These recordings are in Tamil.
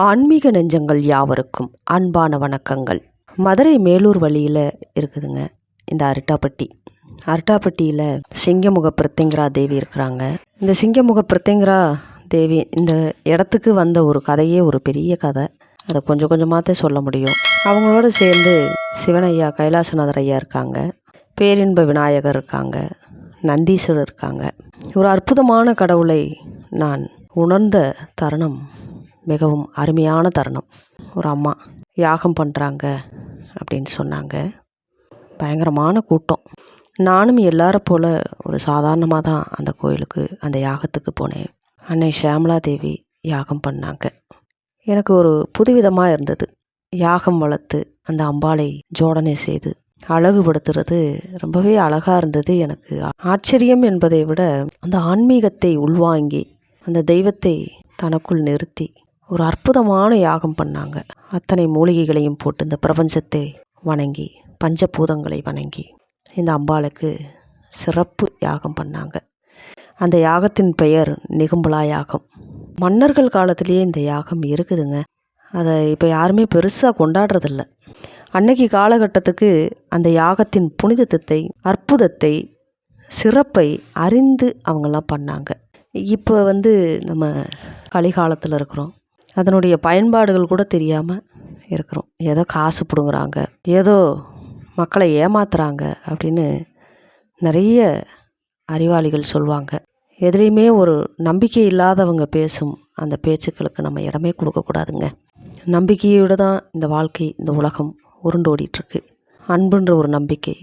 ஆன்மீக நெஞ்சங்கள் யாவருக்கும் அன்பான வணக்கங்கள். மதுரை மேலூர் வழியில் இருக்குதுங்க இந்த அரிட்டாப்பட்டி. அரிட்டாப்பட்டியில் சிங்கமுக பிரத்திங்கரா தேவி இருக்கிறாங்க. இந்த சிங்கமுக பிரத்திங்கரா தேவி இந்த இடத்துக்கு வந்த ஒரு கதையே ஒரு பெரிய கதை. அதை கொஞ்சம் கொஞ்சமாக சொல்ல முடியும். அவங்களோட சேர்ந்து சிவனையா கைலாசநாதர் ஐயா இருக்காங்க. பேரின்ப விநாயகர் இருக்காங்க. நந்தீஸ்வரர் இருக்காங்க. ஒரு அற்புதமான கடவுளை நான் உணர்ந்த தருணம் மிகவும் அருமையான தருணம். ஒரு அம்மா யாகம் பண்ணுறாங்க அப்படின்னு சொன்னாங்க. பயங்கரமான கூட்டம். நானும் எல்லாரை போல் ஒரு சாதாரணமாக தான் அந்த கோயிலுக்கு அந்த யாகத்துக்கு போனேன். அன்னை ஷியாமலா தேவி யாகம் பண்ணாங்க. எனக்கு ஒரு புதுவிதமாக இருந்தது. யாகம் வளர்த்து அந்த அம்பாளை ஜோடனை செய்து அழகுபடுத்துறது ரொம்பவே அழகாக இருந்தது எனக்கு. ஆச்சரியம் என்பதை விட அந்த ஆன்மீகத்தை உள்வாங்கி அந்த தெய்வத்தை தனக்குள் நிறுத்தி ஒரு அற்புதமான யாகம் பண்ணாங்க. அத்தனை மூலிகைகளையும் போட்டு இந்த பிரபஞ்சத்தை வணங்கி பஞ்சபூதங்களை வணங்கி இந்த அம்பாளுக்கு சிறப்பு யாகம் பண்ணாங்க. அந்த யாகத்தின் பெயர் நிகும்பலா யாகம். மன்னர்கள் காலத்திலேயே இந்த யாகம் இருக்குதுங்க. அதை இப்போ யாருமே பெருசாக கொண்டாடுறதில்ல. அன்னைக்கு காலகட்டத்துக்கு அந்த யாகத்தின் புனிதத்தை அற்புதத்தை சிறப்பை அறிந்து அவங்கெல்லாம் பண்ணாங்க. இப்போ வந்து நம்ம கலிகாலத்தில் இருக்கிறோம். அதனுடைய பயன்பாடுகள் கூட தெரியாமல் இருக்கிறோம். ஏதோ காசு பிடுங்குறாங்க. ஏதோ மக்களை ஏமாத்துறாங்க அப்படின்னு நிறைய அறிவாளிகள் சொல்லுவாங்க எதுலேயுமே ஒரு நம்பிக்கை இல்லாதவங்க பேசும் அந்த பேச்சுக்களுக்கு நம்ம இடமே கொடுக்கக்கூடாதுங்க நம்பிக்கையோடு தான் இந்த வாழ்க்கை இந்த உலகம் உருண்டோடிட்டுருக்கு. அன்புன்ற ஒரு நம்பிக்கை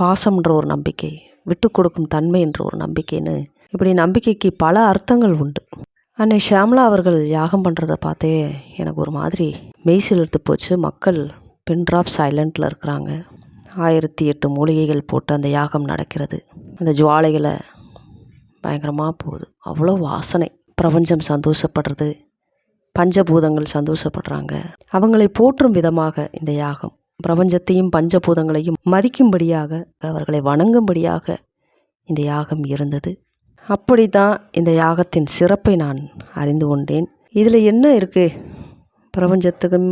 பாசம்ன்ற ஒரு நம்பிக்கை விட்டு கொடுக்கும் தன்மை என்ற ஒரு நம்பிக்கைன்னு இப்படி நம்பிக்கைக்கு பல அர்த்தங்கள் உண்டு. அன்னை ஷாம்லா அவர்கள் யாகம் பண்ணுறத பார்த்தே எனக்கு ஒரு மாதிரி மெய்சில் எடுத்து போச்சு. மக்கள் பின்ட்ராப் சைலண்டில் இருக்கிறாங்க. ஆயிரத்தி எட்டு மூலிகைகள் போட்டு அந்த யாகம் நடக்கிறது. அந்த ஜுவாலைகளை பயங்கரமாக போகுது. அவ்வளோ வாசனை. பிரபஞ்சம் சந்தோஷப்படுறது. பஞ்சபூதங்கள் சந்தோஷப்படுறாங்க. அவங்களை போற்றும் விதமாக இந்த யாகம். பிரபஞ்சத்தையும் பஞ்சபூதங்களையும் மதிக்கும்படியாக அவர்களை வணங்கும்படியாக இந்த யாகம் இருந்தது. அப்படி தான் இந்த யாகத்தின் சிறப்பை நான் அறிந்து கொண்டேன். இதில் என்ன இருக்குது பிரபஞ்சத்துக்கும்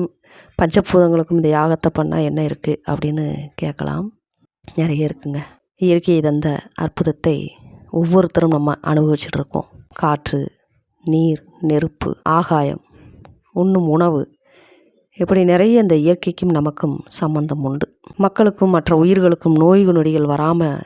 பஞ்சபூதங்களுக்கும் இந்த யாகத்தை பண்ணால் என்ன இருக்குது அப்படின்னு கேட்கலாம். நிறைய இருக்குங்க. இயற்கையை தந்த அற்புதத்தை ஒவ்வொருத்தரும் நம்ம அனுபவிச்சுட்டு இருக்கோம். காற்று நீர் நெருப்பு ஆகாயம் உண்ணும் உணவு. இப்படி நிறைய இந்த இயற்கைக்கும் நமக்கும் சம்பந்தம் உண்டு. மக்களுக்கும் மற்ற உயிர்களுக்கும் நோய் நொடிகள் வராமல்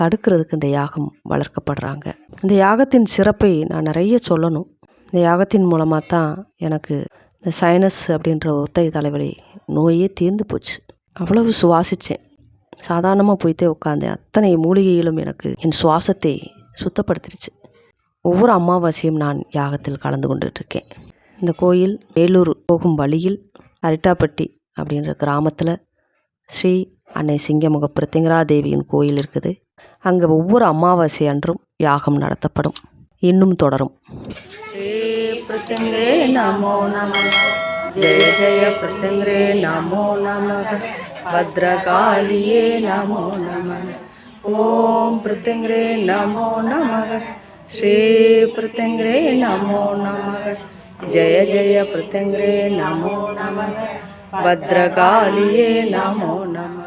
தடுக்கிறதுக்கு இந்த யாகம் வளர்க்கப்படுறாங்க. இந்த யாகத்தின் சிறப்பை நான் நிறைய சொல்லணும். இந்த யாகத்தின் மூலமாக தான் எனக்கு இந்த சைனஸ் அப்படின்ற ஒத்தை தலைவலி நோயே தீர்ந்து போச்சு. அவ்வளவு சுவாசித்தேன் சாதாரணமாக போய்த்தே உட்காந்தேன் அத்தனை மூலிகையிலும் எனக்கு என் சுவாசத்தை சுத்தப்படுத்திடுச்சு. ஒவ்வொரு அமாவாசையும் நான் யாகத்தில் கலந்து கொண்டுட்ருக்கேன். இந்த கோயில் வேலூர் போகும் வழியில் அரிட்டாப்பட்டி அப்படின்ற கிராமத்தில் ஸ்ரீ அன்னை சிங்கமுக பிரத்திங்கரா தேவியின் கோயில் இருக்குது. அங்கே ஒவ்வொரு அமாவாசை அன்றும் யாகம் நடத்தப்படும். இன்னும் தொடரும். நமோ ஜெய ஜெய பிரத்யங்கிரே நமோ நம பத்ரகாளியே நமோ நம ஓம் பிரத்யங்கிரே நமோ நம ஸ்ரீ பிரத்யங்கிரே நமோ நம ஜெய ஜெய பிரத்யங்கிரே நமோ நம பத்ரகாளியே நமோ நம